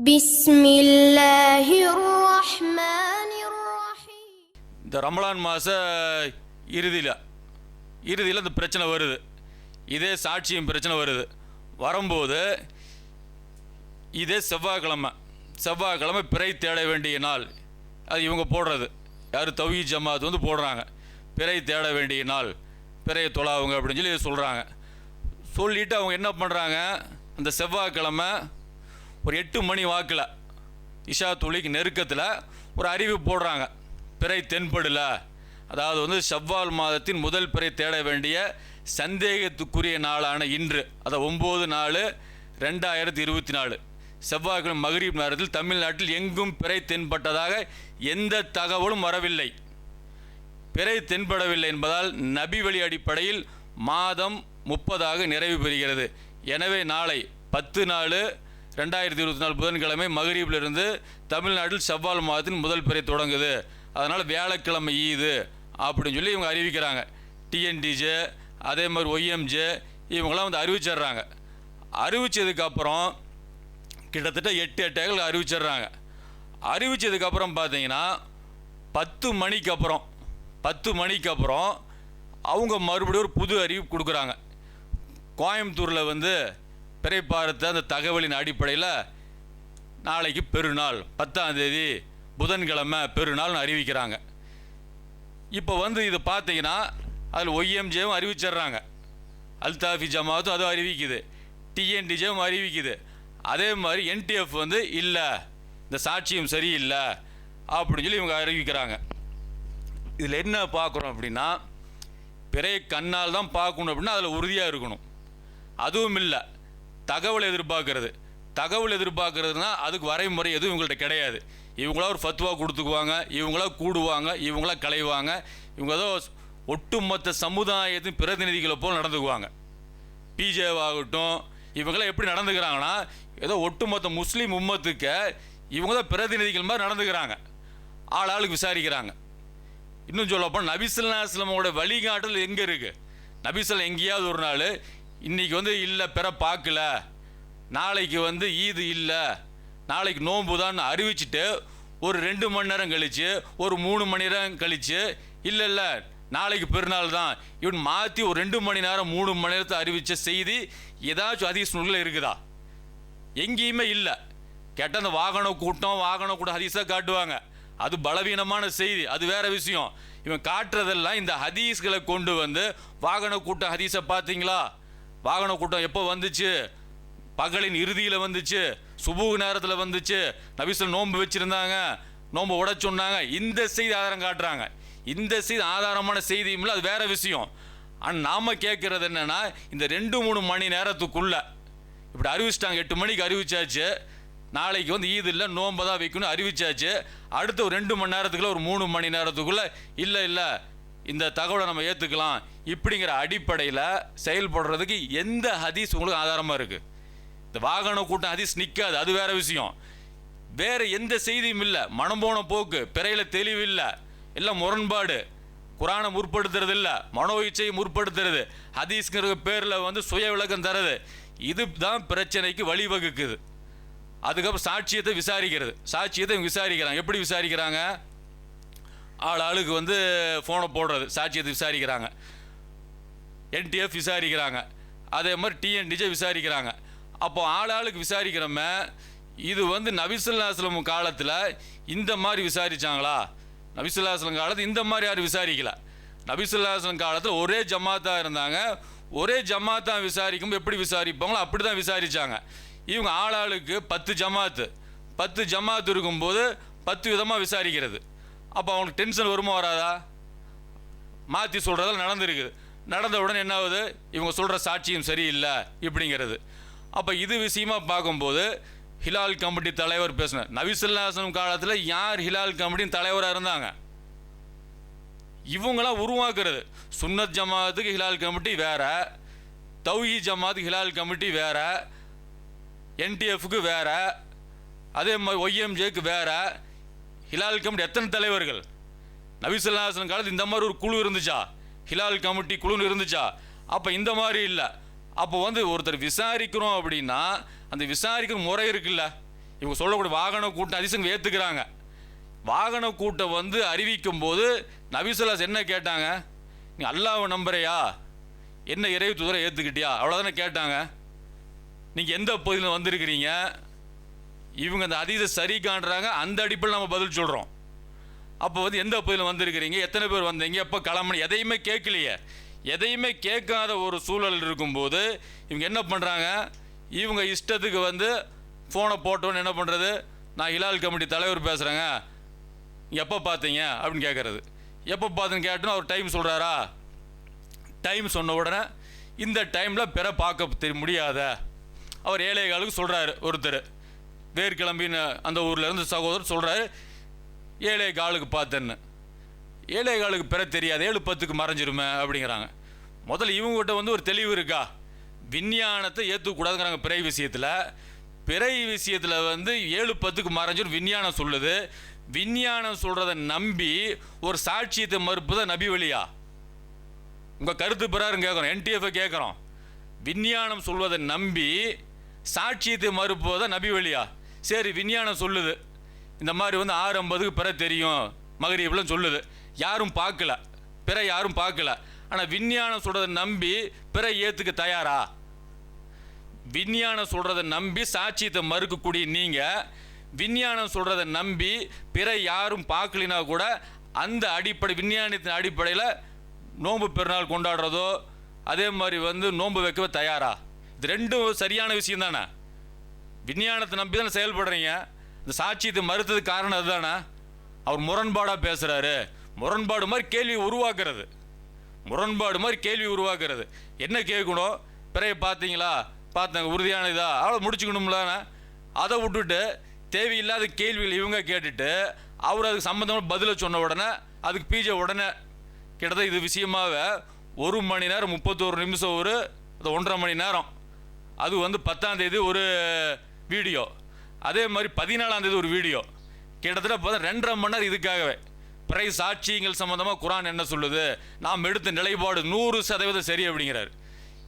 இந்த ரமலான் மாத இறுதியில் இறுதியில் இந்த பிரச்சனை வருது. இதே சாட்சியம் பிரச்சனை வருது. வரும்போது இதே செவ்வாய்க்கிழமை செவ்வாய்க்கிழமை பிறை தேட வேண்டிய நாள். அது இவங்க போடுறது. யார்? தௌஹி ஜமாத் வந்து போடுறாங்க. பிறை தேட வேண்டிய நாள். பிறையை தொழாவுங்க அப்படின்னு சொல்லி சொல்கிறாங்க சொல்லிவிட்டு அவங்க என்ன பண்ணுறாங்க அந்த செவ்வாய்க்கிழமை ஒரு எட்டு மணி வாக்கில் இஷா துளிக்கு நெருக்கத்தில் ஒரு அறிவு போடுறாங்க. பிறை தென்படல. அதாவது வந்து செவ்வால் மாதத்தின் முதல் பிறை தேட வேண்டிய சந்தேகத்துக்குரிய நாளான இன்று. அதை ஒம்பது நாலு ரெண்டாயிரத்தி இருபத்தி நாலு செவ்வாய்க்கிழமை மகரீப் நேரத்தில் தமிழ்நாட்டில் எங்கும் பிறை தென்பட்டதாக எந்த தகவலும் வரவில்லை. பிறை தென்படவில்லை என்பதால் நபி வழி அடிப்படையில் மாதம் முப்பதாக நிறைவு பெறுகிறது. எனவே நாளை பத்து நாலு ரெண்டாயிரத்தி இருபத்தி நாலு புதன்கிழமை மகரீபிலிருந்து தமிழ்நாட்டில் செவ்வால் மாதத்தின் முதல் பிறை தொடங்குது. அதனால் வியாழக்கிழமை ஈது அப்படின்னு சொல்லி இவங்க அறிவிக்கிறாங்க. டிஎன்டிஜே அதே மாதிரி ஒய்எம்ஜே இவங்களாம் வந்து அறிவிச்சிடுறாங்க. அறிவிச்சதுக்கப்புறம் கிட்டத்தட்ட எட்டு எட்டேகள் அறிவிச்சிடுறாங்க. அறிவிச்சதுக்கப்புறம் பார்த்தீங்கன்னா பத்து மணிக்கு அப்புறம் பத்து மணிக்கு அப்புறம் அவங்க மறுபடியும் ஒரு புது அறிவிப்பு கொடுக்குறாங்க. கோயம்புத்தூரில் வந்து பிறை பார்த்த அந்த தகவலின் அடிப்படையில் நாளைக்கு பெருநாள் பத்தாம் தேதி புதன்கிழமை பெருநாள்னு அறிவிக்கிறாங்க. இப்போ வந்து இது பார்த்தீங்கன்னா அதில் ஒய்எம்ஜேவும் அறிவிச்சிடுறாங்க. அல்தாஃபி ஜமாத்தும் அதுவும் அறிவிக்குது. டிஎன்டிஜேவும் அறிவிக்குது. அதே மாதிரி என்டிஎஃப் வந்து இல்லை இந்த சாட்சியம் சரியில்லை அப்படின்னு சொல்லி இவங்க அறிவிக்கிறாங்க. இதில் என்ன பார்க்குறோம் அப்படின்னா பிறைய கண்ணால் தான் பார்க்கணும் அப்படின்னா அதில் உறுதியாக இருக்கணும். அதுவும் இல்லை. தகவல் எதிர்பார்க்கறது. தகவல் எதிர்பார்க்கறதுனா அதுக்கு வரைமுறை எதுவும் இவங்கள்ட்ட கிடையாது. இவங்களா ஒரு ஃபத்வா கொடுத்துக்குவாங்க இவங்களா கூடுவாங்க இவங்களா களைவாங்க இவங்க ஏதோ ஒட்டுமொத்த சமுதாயத்தின் பிரதிநிதிகளை போல் நடந்துக்குவாங்க. பிஜேவாகட்டும் இவங்களாம் எப்படி நடந்துக்கிறாங்கன்னா ஏதோ ஒட்டுமொத்த முஸ்லீம் உம்மத்துக்கு இவங்க தான் பிரதிநிதிகள் மாதிரி நடந்துக்கிறாங்க. ஆள் ஆளுக்கு விசாரிக்கிறாங்க. இன்னும் சொல்லப்போனால் நபிசுல்லாஸ்லமோட வழிகாட்டல் எங்கே இருக்குது நபிசல் எங்கேயாவது ஒரு நாள் இன்றைக்கி வந்து இல்லை பிற பார்க்கல. நாளைக்கு வந்து ஈது இல்லை. நாளைக்கு நோன்பு தான் அறிவிச்சிட்டு ஒரு ரெண்டு மணி நேரம் கழித்து ஒரு மூணு மணி நேரம் கழித்து இல்லை இல்லை நாளைக்கு பெருநாள் தான். இவன் மாற்றி ஒரு ரெண்டு மணி நேரம் மூணு மணி நேரத்தை அறிவித்த செய்தி ஏதாச்சும் ஹதீஸ் நூலில் இருக்குதா? எங்கேயுமே இல்லை. கேட்டால் அந்த வாகன கூட்டம் வாகன கூட்டம் ஹதீஸாக காட்டுவாங்க. அது பலவீனமான செய்தி. அது வேற விஷயம். இவன் காட்டுறதெல்லாம் இந்த ஹதீஸ்களை கொண்டு வந்து வாகன கூட்டம் ஹதீஸை பார்த்தீங்களா? வாகன கூட்டம் எப்போ வந்துச்சு? பகலின் இறுதியில் வந்துச்சு. சுபூக நேரத்தில் வந்துச்சு. நபிசல் நோன்பு வச்சுருந்தாங்க. நோன்பு உட சொன்னாங்க. இந்த செய்தி ஆதாரம் காட்டுறாங்க. இந்த செய்தி ஆதாரமான செய்தியும் இல்லை அது வேறு விஷயம். ஆனால் நாம் கேட்குறது என்னென்னா இந்த ரெண்டு மூணு மணி நேரத்துக்குள்ளே இப்படி அறிவிச்சிட்டாங்க. எட்டு மணிக்கு அறிவிச்சாச்சு. நாளைக்கு வந்து ஈது இல்லை நோன்பை தான் வைக்கணும்னு அறிவிச்சாச்சு. அடுத்த ஒரு ரெண்டு மணி நேரத்துக்குள்ளே ஒரு மூணு மணி நேரத்துக்குள்ளே இல்லை இல்லை இந்த தகவலை நம்ம ஏற்றுக்கலாம் இப்படிங்கிற அடிப்படையில் செயல்படுறதுக்கு எந்த ஹதீஸ் உங்களுக்கு ஆதாரமாக இருக்குது இந்த வாகன கூட்டம் ஹதீஸ் நிற்காது அது வேற விஷயம். வேறு எந்த செய்தியும் இல்லை. மனம் போன போக்கு பிறையில் தெளிவு இல்லை. எல்லாம் முரண்பாடு. குரானை முற்படுத்துறது இல்லை. மனோ இச்சையை முற்படுத்துறது. ஹதீஸ்ங்கிற பேரில் வந்து சுய விளக்கம் தரது. இதுதான் பிரச்சனைக்கு வழிவகுக்குது. அதுக்கப்புறம் சாட்சியத்தை விசாரிக்கிறது. சாட்சியத்தை விசாரிக்கிறாங்க. எப்படி விசாரிக்கிறாங்க? ஆள் ஆளுக்கு வந்து ஃபோனை போடுறது. சாட்சியத்தை விசாரிக்கிறாங்க. என்டிஎஃப் விசாரிக்கிறாங்க. அதே மாதிரி டிஎன்டிஜே விசாரிக்கிறாங்க. அப்போ ஆள் ஆளுக்கு விசாரிக்கிறோம இது வந்து நபிசுல்லாஸ்லம் காலத்தில் இந்த மாதிரி விசாரிச்சாங்களா? நபிசுல்லாஸ்லம் காலத்தில் இந்த மாதிரி யாரும் விசாரிக்கல. நபிசுல்லாஸ்லம் காலத்தில் ஒரே ஜமாத்தாக இருந்தாங்க. ஒரே ஜமாத்தான் விசாரிக்கும் எப்படி விசாரிப்பாங்களோ அப்படி தான் விசாரித்தாங்க இவங்க ஆளாளுக்கு பத்து ஜமாத்து. பத்து ஜமாத்து இருக்கும்போது பத்து விதமாக விசாரிக்கிறது. அப்போ அவங்களுக்கு டென்ஷன் வருமா வராதா? மாற்றி சொல்கிறதெல்லாம் நடந்திருக்குது. நடந்த உடனே என்ன ஆகுது? இவங்க சொல்கிற சாட்சியும் சரியில்லை இப்படிங்கிறது. அப்போ இது விஷயமா பார்க்கும்போது ஹிலால் கமிட்டி தலைவர் பேசினார் நபிசுல்லாசனம் காலத்தில் யார் ஹிலால் கமிட்டியின் தலைவராக இருந்தாங்க? இவங்களாம் உருவாக்குறது. சுன்னத் ஜமாத்துக்கு ஹிலால் கமிட்டி வேற தௌஹி ஜமாத்துக்கு ஹிலால் கமிட்டி வேற என்டிஎஃப்க்கு வேற அதே மாதிரி ஒய்எம்ஜேக்கு வேற ஹிலால் கமிட்டி எத்தனை தலைவர்கள்? நபிசல்லாசன் காலத்தில் இந்த மாதிரி ஒரு குழு இருந்துச்சா? ஹிலால் கமிட்டி குழுன்னு இருந்துச்சா? அப்போ இந்த மாதிரி இல்லை. அப்போ வந்து ஒருத்தர் விசாரிக்கிறோம் அப்படின்னா அந்த விசாரிக்கிற முறை இருக்குல்ல. இவங்க சொல்லக்கூடிய வாகன கூட்டம் அதிசயம் ஏற்றுக்கிறாங்க வாகன கூட்டம் வந்து அறிவிக்கும் போது நபிசல்லாஸ் என்ன கேட்டாங்க? நீ அல்லாவை நம்புறையா? என்ன இறைவு தூதரை ஏற்றுக்கிட்டியா அவ்வளோதானே கேட்டாங்க. நீங்கள் எந்த பகுதியில் வந்திருக்கிறீங்க? இவங்க அந்த அதீத சரி காண்றாங்க அந்த அடிப்பில் நம்ம பதில் சொல்கிறோம் அப்போ வந்து எந்த பகுதியில் வந்திருக்கிறீங்க? எத்தனை பேர் வந்தீங்க? எப்போ கிளம்பணும் எதையுமே கேட்கலையே. எதையுமே கேட்காத ஒரு சூழல் இருக்கும்போது இவங்க என்ன பண்ணுறாங்க இவங்க இஷ்டத்துக்கு வந்து ஃபோனை போட்டோன்னு என்ன பண்ணுறது நான் ஹிலால் கமிட்டி தலைவர் பேசுகிறேங்க எப்போ பார்த்தீங்க அப்படின்னு கேட்குறது எப்போ பார்த்தேன்னு கேட்டோன்னு அவர் டைம் சொல்கிறாரா டைம் சொன்ன உடனே இந்த டைமில் பிற பார்க்க தெரிய முடியாத. அவர் ஏழை காலுக்கு சொல்கிறாரு ஒருத்தர். வேர்கிளம்பின்னு அந்த ஊரில் இருந்து சகோதரர் சொல்கிறாரு ஏழை காலுக்கு பார்த்தேன்னு ஏழை காலுக்கு பிற தெரியாது ஏழு பத்துக்கு மறைஞ்சிருமே அப்படிங்கிறாங்க. முதல்ல இவங்ககிட்ட வந்து ஒரு தெளிவு இருக்கா? விஞ்ஞானத்தை ஏற்றுக்கூடாதுங்கிறாங்க பிறை விஷயத்தில். பிறை விஷயத்தில் வந்து ஏழு பத்துக்கு மறைஞ்சிரும் விஞ்ஞானம் சொல்லுது. விஞ்ஞானம் சொல்கிறத நம்பி ஒரு சாட்சியத்தை மறுப்பு தான் நபி வழியா? உங்கள் கருத்து பிறாருன்னு கேட்குறோம் என்டிஎஃப்ஐ கேட்குறோம் விஞ்ஞானம் சொல்வதை நம்பி சாட்சியத்தை மறுப்பதை நபி வழியா? சரி விஞ்ஞானம் சொல்லுது. இந்த மாதிரி வந்து ஆறு ஐம்பதுக்கு பிற தெரியும். மகரீப்லாம் சொல்லுது. யாரும் பார்க்கல. பிற யாரும் பார்க்கல. ஆனால் விஞ்ஞானம் சொல்கிறத நம்பி பிற ஏற்றுக்க தயாரா? விஞ்ஞானம் சொல்கிறத நம்பி சாட்சியத்தை மறுக்கக்கூடிய நீங்கள் விஞ்ஞானம் சொல்கிறத நம்பி பிற யாரும் பார்க்கலினா கூட அந்த அடிப்படை விஞ்ஞானத்தின் அடிப்படையில் நோன்பு பெருநாள் கொண்டாடுறதோ அதே மாதிரி வந்து நோன்பு வைக்கவே தயாரா? இது ரெண்டும் சரியான விஷயம் தானே விஞ்ஞானத்தை நம்பி தானே செயல்படுறீங்க? இந்த சாட்சியத்தை மறுத்ததுக்கு காரணம் அதுதானே? அவர் முரண்பாடாக பேசுகிறாரு முரண்பாடு மாதிரி கேள்வி உருவாக்குறது. முரண்பாடு மாதிரி கேள்வி உருவாக்குறது. என்ன கேட்கணும்? பிறைய பார்த்தீங்களா? பார்த்தாங்க உறுதியான இதா? அவ்வளோ முடிச்சுக்கணும்லான அதை விட்டுட்டு தேவையில்லாத கேள்விகள் இவங்க கேட்டுட்டு அவர் அதுக்கு சம்மந்தமாக பதிலை சொன்ன உடனே அதுக்கு பிஜே உடனே கிட்டத்தட்ட இது விஷயமாக ஒரு மணி நேரம் முப்பத்தோரு நிமிஷம் ஒரு அது ஒன்றரை மணி நேரம். அது வந்து பத்தாம் தேதி ஒரு வீடியோ. அதே மாதிரி பதினாலாம் தேதி ஒரு வீடியோ. கிட்டத்தட்ட பார்த்தா ரெண்டரை மணி நேரம் இதுக்காகவே. பிறை சாட்சியங்கள் சம்மந்தமாக குரான் என்ன சொல்லுது? நாம் எடுத்த நிலைப்பாடு நூறு சதவீதம் சரி அப்படிங்கிறாரு.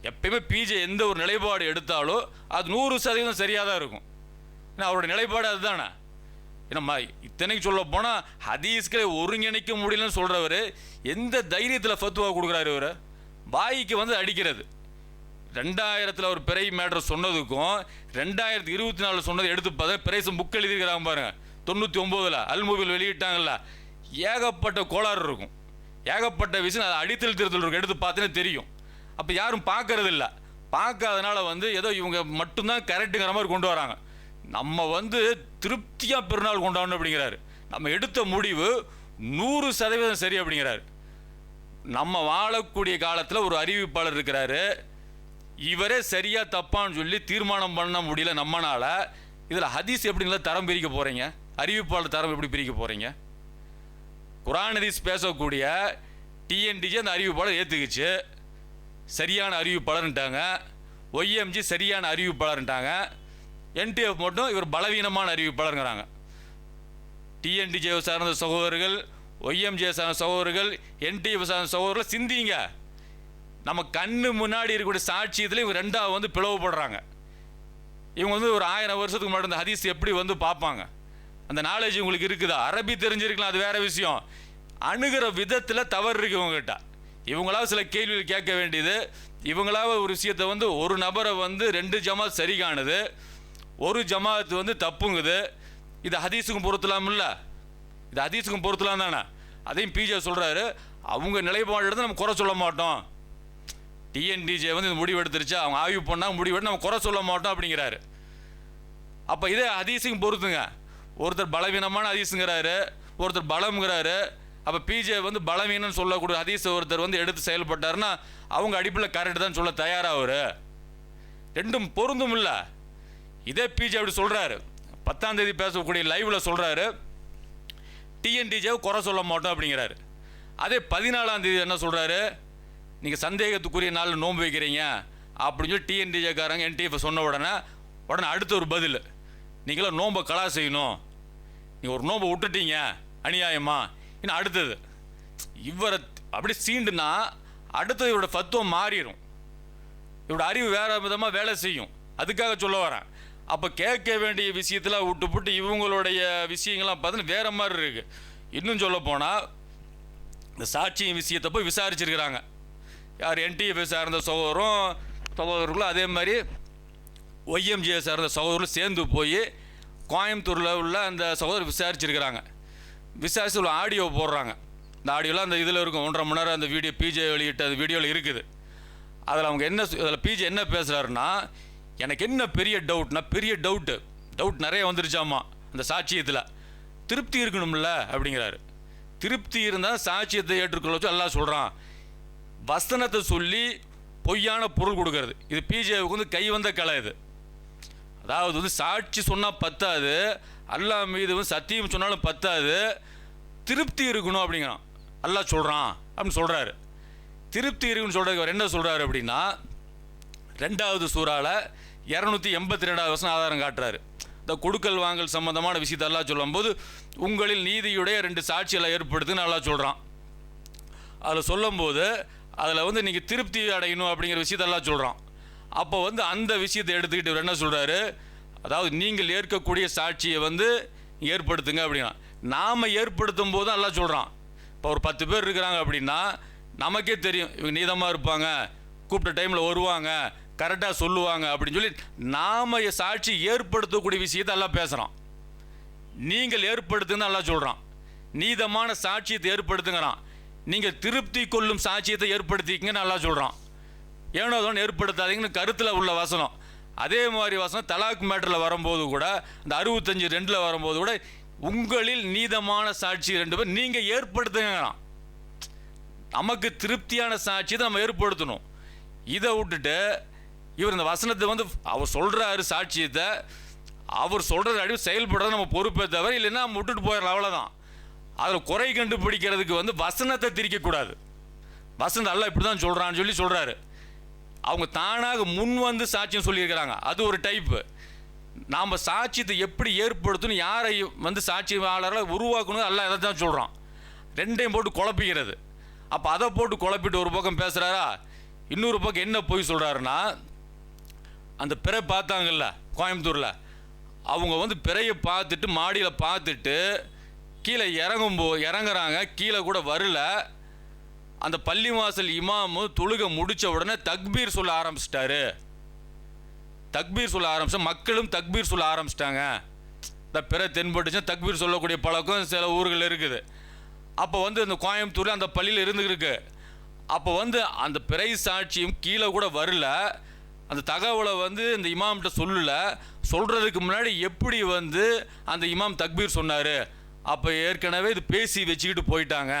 எப்பயுமே பிஜே எந்த ஒரு நிலைப்பாடு எடுத்தாலும் அது நூறு சதவீதம் சரியாக தான் இருக்கும். ஏன்னா அவரோட நிலைப்பாடு அதுதானே. ஏன்னா இத்தனைக்கு சொல்ல போனால் ஹதீஸ்களை ஒருங்கிணைக்க முடியலன்னு சொல்கிறவர் எந்த தைரியத்தில் ஃபத்துவா கொடுக்குறாரு இவர்? வாய்க்கு வந்து அடிக்கிறது. ரெண்டாயிரத்தில் ஒரு பிறை மேட்ரு சொன்னதுக்கும் ரெண்டாயிரத்தி இருபத்தி நாலு சொன்னது எடுத்து பார்த்தா பிரைஸும் புக் எழுதியிருக்கிறாங்க பாருங்கள் தொண்ணூற்றி ஒம்போதில் அல்மொபைல் வெளியிட்டாங்கல்ல. ஏகப்பட்ட கோளாறு இருக்கும். ஏகப்பட்ட விஷயம் அது அடித்தல் திருத்தல் இருக்கும். எடுத்து பார்த்தீங்கன்னா தெரியும். அப்போ யாரும் பார்க்கறதில்ல. பார்க்காதனால வந்து ஏதோ இவங்க மட்டும்தான் கரெக்டுங்கிற மாதிரி கொண்டு வராங்க. நம்ம வந்து திருப்தியாக பெருநாள் கொண்டாடணும் அப்படிங்கிறாரு. நம்ம எடுத்த முடிவு நூறு சதவீதம் சரி அப்படிங்கிறாரு. நம்ம வாழக்கூடிய காலத்தில் ஒரு அறிவிப்பாளர் இருக்கிறாரு. இவரே சரியா தப்பான்னு சொல்லி தீர்மானம் பண்ண முடியல நம்மனால. இதில் ஹதீஸ் எப்படிங்களா தரம் பிரிக்க போகிறீங்க அறிவிப்பாளர் தரம் எப்படி பிரிக்க போகிறீங்க குரான் ஹதீஸ் பேசக்கூடிய டிஎன்டிஜி அந்த அறிவிப்பாளர் ஏற்றுக்குச்சு சரியான அறிவிப்பாளர்ன்ட்டாங்க. ஒய்எம்ஜி சரியான அறிவிப்பாளர்ன்ட்டாங்க. என்டிஎஃப் மட்டும் இவர் பலவீனமான அறிவிப்பாளருங்கிறாங்க. டிஎன்டிஜே சார்ந்த சகோதரர்கள் ஒய்எம்ஜே சார்ந்த சகோதரர்கள் என்டிஎஃப் சார்ந்த சகோதரர்கள் சிந்திங்க. நம்ம கண்ணு முன்னாடி இருக்கக்கூடிய சாட்சியத்தில் இவங்க ரெண்டாவது வந்து பிளவுபடுறாங்க இவங்க வந்து ஒரு ஆயிரம் வருஷத்துக்கு முன்னாடி இந்த ஹதீஸ் எப்படி வந்து பார்ப்பாங்க? அந்த நாலேஜ் உங்களுக்கு இருக்குதா? அரபி தெரிஞ்சிருக்கலாம் அது வேற விஷயம். அணுகிற விதத்தில் தவறு இருக்கு இவங்ககிட்ட. இவங்களா சில கேள்விகள் கேட்க வேண்டியது. இவங்களாவது ஒரு விஷயத்தை வந்து ஒரு நபரை வந்து ரெண்டு ஜமாத் சரி காணுது. ஒரு ஜமாத் வந்து தப்புங்குது. இது ஹதீஸுக்கும் பொறுத்தலாம் இல்லை? இது ஹதீஸுக்கும் பொருத்தலாம் தானே? அதையும் பிஜே சொல்கிறாரு அவங்க நிலைப்பாடு தான் நம்ம குறை சொல்ல மாட்டோம். டிஎன்டிஜே வந்து இந்த முடிவு எடுத்துருச்சு அவங்க ஆய்வு பண்ணால் முடிவு நம்ம குறை சொல்ல மாட்டோம் அப்படிங்கிறாரு. அப்போ இதே ஹதீஸுக்கும் பொறுத்துங்க. ஒருத்தர் பலவீனமான ஹதீஸுங்கிறாரு ஒருத்தர் பலம்ங்கிறாரு. அப்போ பிஜே வந்து பலவீனம்னு சொல்லக்கூடிய ஹதீஸ் ஒருத்தர் வந்து எடுத்து செயல்பட்டாருன்னா அவங்க அடிப்பில் கரெக்ட் தான் சொல்ல தயாராகவர் ரெண்டும் பொருந்தும் இல்லை. இதே பிஜே அப்படி சொல்கிறாரு பத்தாம் தேதி பேசக்கூடிய லைவில் சொல்கிறாரு டிஎன்டிஜேவை குறை சொல்ல மாட்டோம் அப்படிங்கிறாரு. அதே பதினாலாம் தேதி என்ன சொல்கிறாரு நீங்கள் சந்தேகத்துக்குரிய நாளில் நோன்பு வைக்கிறீங்க அப்படின்னு சொல்லி டிஎன்டிஜேக்காரங்க என்டிஎஃப் சொன்ன உடனே உடனே அடுத்த ஒரு பதில். நீங்களாம் நோன்பை கலா செய்யணும். நீங்கள் ஒரு நோன்பை விட்டுட்டீங்க அநியாயமா? இன்னும் அடுத்தது? இவரை அப்படி சீண்டுனா அடுத்தது இவரோட தத்துவம் மாறிடும் இவரோட அறிவு வேறு விதமாக வேலை செய்யும். அதுக்காக சொல்ல வரேன். அப்போ கேட்க வேண்டிய விஷயத்தில் விட்டுப்புட்டு இவங்களுடைய விஷயங்கள்லாம் பார்த்தீங்கன்னா வேற மாதிரி இருக்குது இன்னும் சொல்ல போனால் இந்த சாட்சியின் விஷயத்தை போய் விசாரிச்சிருக்கிறாங்க. யார் என்டிஎஃப்ஐ சார்ந்த சகோதரம் சகோதரர்களும் அதே மாதிரி ஒய்எம்ஜியை சார்ந்த சகோதரர்களும் சேர்ந்து போய் கோயம்புத்தூரில் உள்ள அந்த சகோதரர் விசாரிச்சிருக்கிறாங்க. விசாரிச்சு உள்ள ஆடியோ போடுறாங்க. இந்த ஆடியோலாம் அந்த இதில் இருக்கும். ஒன்றரை மணி நேரம் அந்த வீடியோ பிஜே வெளியிட்ட அந்த வீடியோவில் இருக்குது. அதில் அவங்க என்ன அதில் பிஜே என்ன பேசுகிறாருன்னா எனக்கு என்ன பெரிய டவுட்னா பெரிய டவுட்டு டவுட் நிறைய வந்துருச்சாமா அந்த சாட்சியத்தில். திருப்தி இருக்கணும்ல அப்படிங்கிறாரு. திருப்தி இருந்தால் சாட்சியத்தை ஏற்றுக்கொள்ள வச்சு எல்லாம் சொல்கிறான் வசனத்தை சொல்லி பொய்யான பொருள் கொடுக்கறது. இது பிஜேவுக்கு வந்து கை வந்த கலை இது. அதாவது வந்து சாட்சி சொன்னால் பத்தாது அல்லாஹ் மீது வந்து சத்தியம் சொன்னாலும் பத்தாது திருப்தி இருக்கணும் அப்படிங்கிறான். அல்லாஹ் சொல்கிறான் அப்படின்னு சொல்கிறாரு திருப்தி இருக்குன்னு சொல்கிறதுக்கு அவர் என்ன சொல்கிறாரு அப்படின்னா ரெண்டாவது சூறாவில் இரநூத்தி எண்பத்தி ரெண்டாவது வருஷம் ஆதாரம் காட்டுறாரு. இந்த கொடுக்கல் வாங்கல் சம்மந்தமான விஷயத்தை எல்லாம் சொல்லும்போது உங்களில் நீதியுடைய ரெண்டு சாட்சிகளை ஏற்படுத்துன்னு நல்லா சொல்கிறான் அதில் சொல்லும்போது அதில் வந்து நீங்கள் திருப்தி அடையணும் அப்படிங்கிற விஷயத்தெல்லாம் சொல்கிறான் அப்போ வந்து அந்த விஷயத்தை எடுத்துக்கிட்டு இவர் என்ன சொல்கிறாரு அதாவது நீங்கள் ஏற்கக்கூடிய சாட்சியை வந்து ஏற்படுத்துங்க அப்படின்னா நாம் ஏற்படுத்தும் போது எல்லாம் சொல்கிறான் இப்போ ஒரு பத்து பேர் இருக்கிறாங்க அப்படின்னா நமக்கே தெரியும் இவங்க நீதமாக இருப்பாங்க கூப்பிட்ட டைமில் வருவாங்க கரெக்டாக சொல்லுவாங்க அப்படின்னு சொல்லி நாம் சாட்சி ஏற்படுத்தக்கூடிய விஷயத்தை எல்லாம் பேசுகிறான் நீங்கள் ஏற்படுத்துங்க நல்லா சொல்கிறான் நீதமான சாட்சியத்தை ஏற்படுத்துங்கிறான். நீங்கள் திருப்தி கொள்ளும் சாட்சியத்தை ஏற்படுத்திக்கங்க நல்லா சொல்கிறான் ஏனோ அதோன்னு ஏற்படுத்தாதீங்கன்னு கருத்தில் உள்ள வசனம். அதே மாதிரி வசனம் தலாக் மேட்டரில் வரும்போது கூட இந்த அறுபத்தஞ்சு ரெண்டில் வரும்போது கூட உங்களில் நீதமான சாட்சி ரெண்டு பேர் நீங்கள் ஏற்படுத்துங்கிறான் நமக்கு திருப்தியான சாட்சியத்தை நம்ம ஏற்படுத்தணும். இதை விட்டுட்டு இவர் இந்த வசனத்தை வந்து அவர் சொல்கிறாரு சாட்சியத்தை அவர் சொல்கிறது அடி செயல்படுறத நம்ம பொறுப்பே தவிர இல்லைன்னா நம்ம விட்டுட்டு போயிடலாம் அவ்வளோதான் அதில் குறை கண்டுபிடிக்கிறதுக்கு வந்து வசனத்தை திரிக்கக்கூடாது. வசனம் அல்ல இப்படி தான் சொல்கிறான்னு சொல்லி சொல்கிறாரு அவங்க தானாக முன் வந்து சாட்சியம் சொல்லியிருக்கிறாங்க. அது ஒரு டைப்பு நாம் சாட்சியத்தை எப்படி ஏற்படுத்தணும் யாரை வந்து சாட்சியாளர்களை உருவாக்கணும் அல்ல இதை தான் சொல்கிறான் ரெண்டையும் போட்டு குழப்பிக்கிறது. அப்போ அதை போட்டு குழப்பிட்டு ஒரு பக்கம் பேசுகிறாரா இன்னொரு பக்கம் என்ன போய் சொல்கிறாருன்னா அந்த பிறை பார்த்தாங்கல்ல கோயம்புத்தூரில். அவங்க வந்து பிறையை பார்த்துட்டு மாடியில் பார்த்துட்டு கீழே இறங்கும்போது இறங்குறாங்க. கீழே கூட வரல. அந்த பள்ளிவாசல் இமாமு தொழுக முடித்த உடனே தக்பீர் சொல்ல ஆரம்பிச்சிட்டாரு. தக்பீர் சொல்ல ஆரம்பிச்சா மக்களும் தக்பீர் சொல்ல ஆரம்பிச்சிட்டாங்க. இந்த பிற தென்பட்டுச்சு தக்பீர் சொல்லக்கூடிய பழக்கம் சில ஊர்கள் இருக்குது. அப்போ வந்து இந்த கோயம்புத்தூரில் அந்த பள்ளியில் இருந்துருக்கு அப்போ வந்து அந்த பிறை சாட்சியும் கீழே கூட வரல. அந்த தகவலை வந்து இந்த இமாம்கிட்ட சொல்லல. சொல்கிறதுக்கு முன்னாடி எப்படி வந்து அந்த இமாம் தக்பீர் சொன்னார்? அப்போ ஏற்கனவே இது பேசி வச்சுக்கிட்டு போயிட்டாங்க.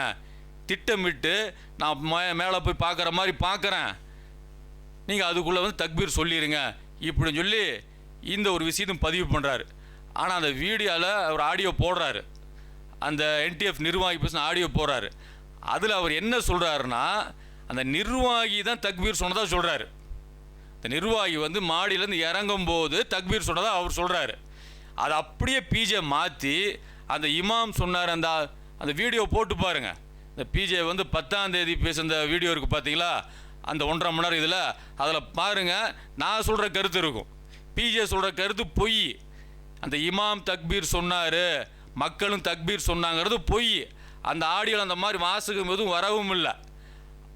திட்டமிட்டு நான் மே மேலே போய் பார்க்குற மாதிரி பார்க்குறேன் நீங்கள் அதுக்குள்ளே வந்து தக்பீர் சொல்லிடுங்க இப்படின்னு சொல்லி இந்த ஒரு விஷயத்தையும் பதிவு பண்ணுறாரு ஆனால் அந்த வீடியோவில் அவர் ஆடியோ போடுறாரு. அந்த என்டிஎஃப் நிர்வாகி பேசின ஆடியோ போடுறாரு. அதில் அவர் என்ன சொல்கிறாருன்னா அந்த நிர்வாகி தான் தக்பீர் சொன்னதாக சொல்கிறாரு இந்த நிர்வாகி வந்து மாடியிலேருந்து இறங்கும் போது தக்பீர் சொன்னதாக அவர் சொல்கிறாரு அதை அப்படியே பிஜே மாற்றி அந்த இமாம் சொன்னார் அந்த அந்த வீடியோ போட்டு பாருங்கள் இந்த பிஜே வந்து பத்தாம் தேதி பேசுகிற வீடியோ இருக்குது பார்த்தீங்களா அந்த ஒன்றரை மணி நேரம் இதில் அதில் பாருங்கள் நான் சொல்கிற கருத்து இருக்கும். பிஜே சொல்கிற கருத்து பொய். அந்த இமாம் தக்பீர் சொன்னார் மக்களும் தக்பீர் சொன்னாங்கிறது பொய். அந்த ஆடியோவில் அந்த மாதிரி வாசகம் எதுவும் வரவும் இல்லை.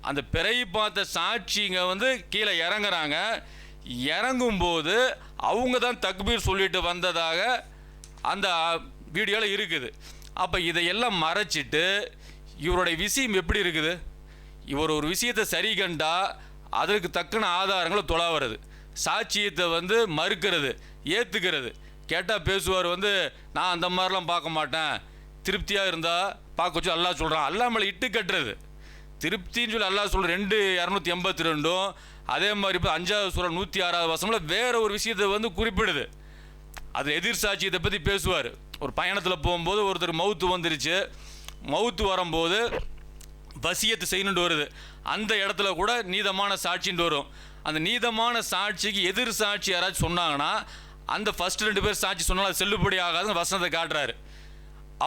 அந்த பிறை பார்த்த சாட்சிங்க வந்து கீழே இறங்குறாங்க. இறங்கும்போது அவங்க தான் தக்பீர் சொல்லிட்டு வந்ததாக அந்த வீடியோவில் இருக்குது. அப்போ இதையெல்லாம் மறைச்சிட்டு இவருடைய விஷயம் எப்படி இருக்குது? இவர் ஒரு விஷயத்தை சரி கண்டா அதற்கு தக்கன ஆதாரங்களை தொலாவுறது சாட்சியத்தை வந்து மறுக்கிறது ஏற்றுக்கிறது கேட்டால் பேசுவார் வந்து நான் அந்த மாதிரிலாம் பார்க்க மாட்டேன். திருப்தியாக இருந்தால் பார்க்க வச்சு அல்லாஹ் சொல்கிறான் அல்லாஹ் இட்டு கட்டுறது. திருப்தின்னு சொல்லி அல்லாஹ் சொல்கிற ரெண்டு இரநூத்தி எண்பத்தி ரெண்டும் அதே மாதிரி இப்போ அஞ்சாவது சூழல் நூற்றி ஆறாவது வருஷமில் வேறு ஒரு விஷயத்தை வந்து குறிப்பிடுது. அது எதிர் சாட்சியத்தை பற்றி பேசுவார். ஒரு பயணத்தில் போகும்போது ஒருத்தர் மவுத்து வந்துருச்சு. மவுத்து வரும்போது வசியத்து செய்யணுட்டு வருது. அந்த இடத்துல கூட நீதமான சாட்சின்ட்டு வரும். அந்த நீதமான சாட்சிக்கு எதிர் சாட்சி யாராச்சும் சொன்னாங்கன்னா அந்த ஃபர்ஸ்ட் ரெண்டு பேர் சாட்சி சொன்னாலும் அது செல்லுபடி ஆகாதுன்னு வசனத்தை காட்டுறாரு.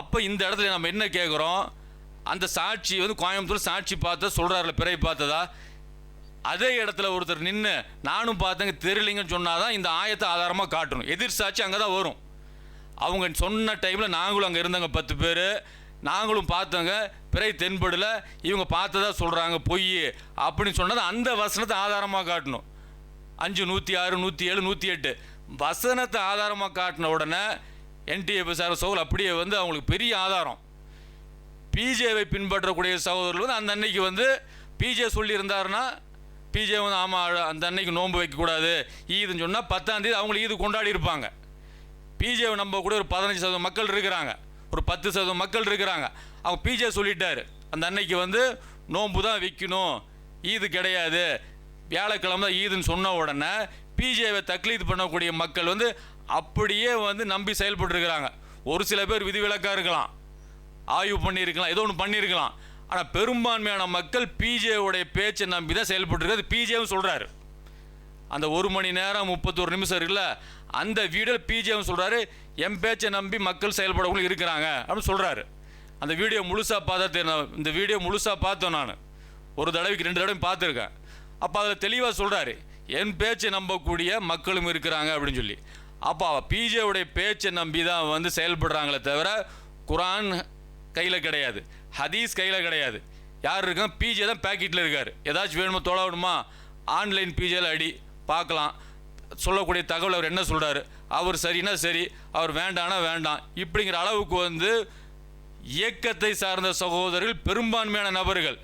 அப்போ இந்த இடத்துல நம்ம என்ன கேட்குறோம் அந்த சாட்சி வந்து கோயம்புத்தூர் சாட்சி பார்த்தா சொல்கிறாருல பிறை பார்த்ததா? அதே இடத்துல ஒருத்தர் நின்று நானும் பார்த்தேங்க தெரியலைங்கன்னு சொன்னாதான் இந்த ஆயத்தை ஆதாரமாக காட்டணும். எதிர் சாட்சி அங்கே தான் வரும். அவங்க சொன்ன டைமில் நாங்களும் அங்கே இருந்தாங்க பத்து பேர். நாங்களும் பார்த்தோங்க பிறை தென்படல இவங்க பார்த்ததா சொல்கிறாங்க பொய் அப்படின்னு சொன்னது அந்த வசனத்தை ஆதாரமாக காட்டணும். அஞ்சு நூற்றி ஆறு நூற்றி ஏழு நூற்றி எட்டு. வசனத்தை ஆதாரமாக காட்டின உடனே என்டிஎஃப் சார் சோல் அப்படியே வந்து அவங்களுக்கு பெரிய ஆதாரம். பிஜேவை பின்பற்றக்கூடிய சகோதரர்கள் வந்து அந்த அன்னைக்கு வந்து பிஜே சொல்லியிருந்தாருன்னா பிஜே வந்து ஆமாம் அந்த அன்னைக்கு நோன்பு வைக்கக்கூடாது. ஈதுன்னு சொன்னால் பத்தாம் தேதி அவங்களுக்கு ஈது கொண்டாடி இருப்பாங்க. பிஜேவை நம்ப கூட ஒரு பதினஞ்சு சதவீதம் மக்கள் இருக்கிறாங்க. ஒரு பத்து சதவீதம் மக்கள் இருக்கிறாங்க. அவங்க பிஜே சொல்லிட்டாரு. அந்த அன்னைக்கு வந்து நோன்பு தான் விற்கணும் ஈது கிடையாது. வியாழக்கிழமை தான் ஈதுன்னு சொன்ன உடனே பிஜேவை தக்லீத் பண்ணக்கூடிய மக்கள் வந்து அப்படியே வந்து நம்பி செயல்பட்டுருக்கிறாங்க. ஒரு சில பேர் விதிவிலக்காக இருக்கலாம். ஆய்வு பண்ணியிருக்கலாம். ஏதோ ஒன்று பண்ணியிருக்கலாம். ஆனால் பெரும்பான்மையான மக்கள் பிஜேவுடைய பேச்சை நம்பி தான் செயல்பட்டுருக்காது பிஜேவும் சொல்கிறாரு அந்த ஒரு மணி நேரம் முப்பத்தொரு நிமிஷம் இருக்குல்ல அந்த வீடியோ பிஜிஎம் சொல்கிறாரு என் பேச்சை நம்பி மக்கள் செயல்படவங்களும் இருக்கிறாங்க அப்படின்னு சொல்கிறாரு அந்த வீடியோ முழுசாக பார்த்தா தெரியும் இந்த வீடியோ முழுசாக பார்த்தோம் நான். ஒரு தடவைக்கு ரெண்டு தடவை பார்த்துருக்கேன். அப்போ அதில் தெளிவாக சொல்கிறாரு என் பேச்சை நம்பக்கூடிய மக்களும் இருக்கிறாங்க அப்படின்னு சொல்லி. அப்போ பிஜேவுடைய பேச்சை நம்பி தான் வந்து செயல்படுறாங்களே தவிர குரான் கையில் கிடையாது ஹதீஸ் கையில் கிடையாது. யார் இருக்கா பிஜே தான் பேக்கெட்டில் இருக்கார். ஏதாச்சும் வேணுமா தொலை வேணுமா ஆன்லைன் பிஜேல அடி. பார்க்கலாம். சொல்லக்கூடிய தகவல் அவர் என்ன சொல்கிறாரு அவர் சரின்னா சரி? அவர் வேண்டானா வேண்டாம். இப்படிங்கிற அளவுக்கு வந்து இயக்கத்தை சார்ந்த சகோதரர்கள் பெரும்பான்மையான நபர்கள்.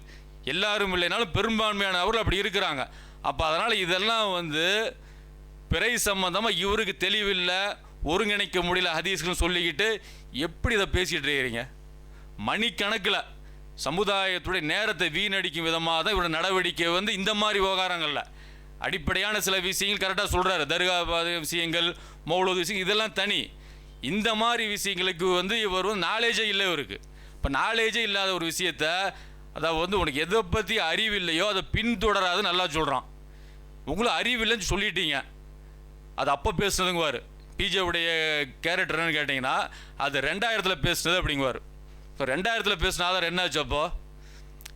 எல்லாரும் இல்லைனாலும் பெரும்பான்மையான நபர்கள் அப்படி இருக்கிறாங்க. அப்போ அதனால் இதெல்லாம் வந்து பிறை சம்பந்தமாக இவருக்கு தெளிவில்லை ஒருங்கிணைக்க முடியல ஹதீஸ்கள் சொல்லிக்கிட்டு எப்படி இதை பேசிகிட்டு இருக்கிறீங்க? மணிக்கணக்கில் சமுதாயத்துடைய நேரத்தை வீணடிக்கும் விதமாக தான் இவரோட நடவடிக்கை வந்து இந்த மாதிரி விவகாரங்களில். அடிப்படையான சில விஷயங்கள் கரெக்டாக சொல்கிறாரு தர்காபாத விஷயங்கள் மௌலூத் விஷயம் இதெல்லாம் தனி. இந்த மாதிரி விஷயங்களுக்கு வந்து இவர் வந்து நாலேஜே இல்லை இவருக்கு. இப்போ நாலேஜே இல்லாத ஒரு விஷயத்த அதாவது வந்து உனக்கு எதை பற்றி அறிவு இல்லையோ அதை பின்தொடராது நல்லா சொல்கிறான் உங்களும் அறிவு இல்லைன்னு சொல்லிட்டீங்க. அது அப்போ பேசுனதுங்குவார். பிஜேவுடைய கேரக்டர்னு கேட்டிங்கன்னா அது ரெண்டாயிரத்தில் பேசுனது அப்படிங்குவார். இப்போ ரெண்டாயிரத்தில் பேசின ஆதாரம் என்னாச்சு அப்போ?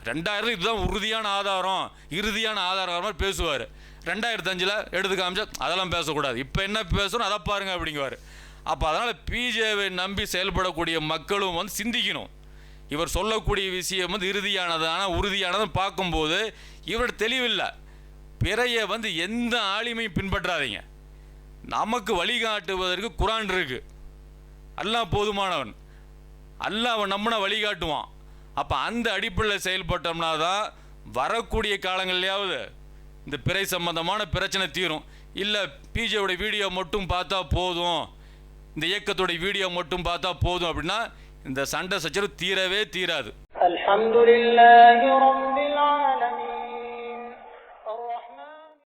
ரெண்டாயிரத்து இதுதான் உறுதியான ஆதாரம் இறுதியான ஆதாரம் மாதிரி பேசுவார். ரெண்டாயிரத்தி அஞ்சில் எடுத்து காமிச்சா அதெல்லாம் பேசக்கூடாது. இப்போ என்ன பேசணும் அதை பாருங்கள் அப்படிங்குவார். அப்போ அதனால் பிஜேவை நம்பி செயல்படக்கூடிய மக்களும் வந்து சிந்திக்கணும். இவர் சொல்லக்கூடிய விஷயம் வந்து இறுதியானதான உறுதியானதுன்னு பார்க்கும்போது இவரோட தெளிவில்லை. பிறைய வந்து எந்த ஆளுமையும் பின்பற்றாதீங்க. நமக்கு வழிகாட்டுவதற்கு குரான் இருக்குது அல்லாஹ் போதுமானவன். அல்லாஹ் அவன் நம்மனை வழிகாட்டுவான். அப்போ அந்த அடிப்படையில் செயல்பட்டோம்னா தான் வரக்கூடிய காலங்கள்லையாவது இந்த பிறை சம்பந்தமான பிரச்சனை தீரும். இல்லை பிஜேவோட வீடியோ மட்டும் பார்த்தா போதும். இந்த இயக்கத்துடைய வீடியோ மட்டும் பார்த்தா போதும் அப்படின்னா இந்த சண்டை சச்சரவு தீரவே தீராது. அலமதுல்லாஹி ரப்பில் ஆலமின்.